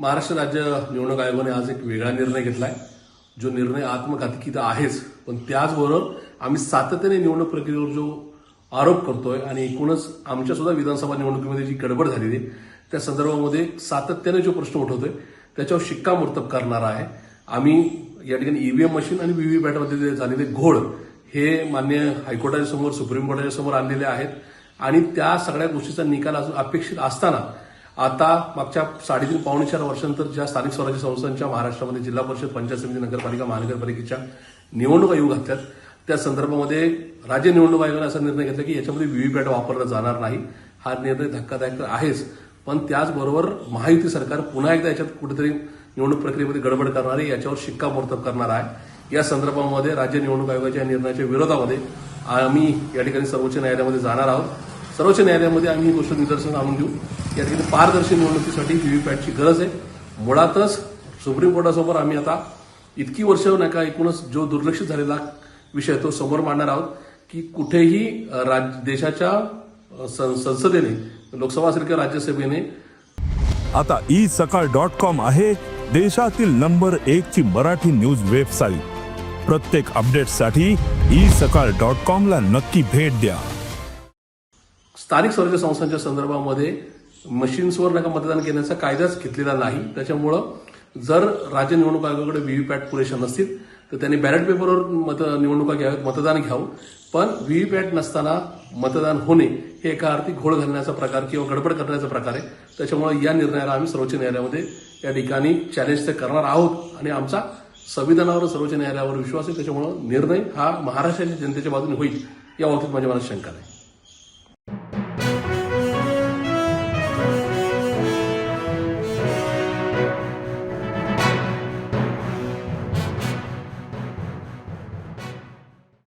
महाराष्ट्र राज्य निवडणूक आयोगाने आज एक वेगळा निर्णय घेतलाय. जो निर्णय आत्मघातकी तर आहेच. पण त्याचबरोबर आम्ही सातत्याने निवडणूक प्रक्रियेवर जो आरोप करतोय आणि एकूणच आमच्या सुद्धा विधानसभा निवडणुकीमध्ये जी गडबड झालेली आहे त्या संदर्भामध्ये सातत्याने जो प्रश्न उठवतोय त्याच्यावर शिक्कामोर्तब करणार आहे. आम्ही या ठिकाणी ईव्हीएम मशीन आणि व्हीव्हीपॅटमध्ये जे झालेले घोळ हे मान्य हायकोर्टाच्या समोर सुप्रीम कोर्टाच्या समोर आणलेले आहेत. आणि त्या सगळ्या गोष्टीचा निकाल अपेक्षित असताना आता मागच्या साडेतीन पावणे चार वर्षांनंतर ज्या स्थानिक स्वराज्य संस्थांच्या महाराष्ट्रामध्ये जिल्हा परिषद पंचायत समिती नगरपालिका महानगरपालिकेच्या निवडणुका येऊ घातल्यात त्या संदर्भामध्ये राज्य निवडणूक आयोगाने असा निर्णय घेतला की याच्यामध्ये व्हीव्हीपॅट वापरला जाणार नाही. हा निर्णय धक्कादायक तर आहेच पण त्याचबरोबर महायुती सरकार पुन्हा एकदा याच्यात कुठेतरी निवडणूक प्रक्रियेमध्ये गडबड करणार आहे याच्यावर शिक्कामोर्तब करणार आहे. या संदर्भामध्ये राज्य निवडणूक आयोगाच्या या निर्णयाच्या विरोधामध्ये आम्ही या ठिकाणी सर्वोच्च न्यायालयामध्ये जाणार आहोत. सर्वोच्च न्यायालयामध्ये आम्ही ही गोष्ट निदर्शन आणून देऊ. या ठिकाणी पारदर्शी निवडणुकीसाठी व्हीव्हीपॅटची गरज आहे. मुळातच सुप्रीम कोर्टासमोर आम्ही आता इतकी वर्ष नका एकूणच जो दुर्लक्षित झालेला विषय तो समोर मांडणार आहोत की कुठेही राज्य राज देशाच्या सं- संसदेने लोकसभा असेल किंवा राज्यसभेने आता ई सकाळ डॉट कॉम आहे देशातील नंबर एक ची मराठी न्यूज वेबसाईट. प्रत्येक अपडेटसाठी ई सकाळ डॉट कॉम ला नक्की भेट द्या. स्थानिक स्वराज्य संस्थांच्या संदर्भामध्ये मशीन्सवर नका मतदान करण्याचा कायदाच घेतलेला नाही. त्याच्यामुळं जर राज्य निवडणूक आयोगाकडे व्हीव्हीपॅट पुरेशा नसतील तर त्यांनी बॅलेट पेपरवर मत निवडणुका घ्याव्यात मतदान घ्यावं. पण व्हीव्हीपॅट नसताना मतदान होणे हे एका अर्थी घोळ घालण्याचा प्रकार किंवा गडबड करण्याचा प्रकार आहे. त्याच्यामुळे या निर्णयाला आम्ही सर्वोच्च न्यायालयामध्ये या ठिकाणी चॅलेंज तर करणार आहोत. आणि आमचा संविधानावर सर्वोच्च न्यायालयावर विश्वास आहे. त्याच्यामुळे निर्णय हा महाराष्ट्राच्या जनतेच्या बाजूने होईल या बाबतीत माझ्या मनात शंका नाही.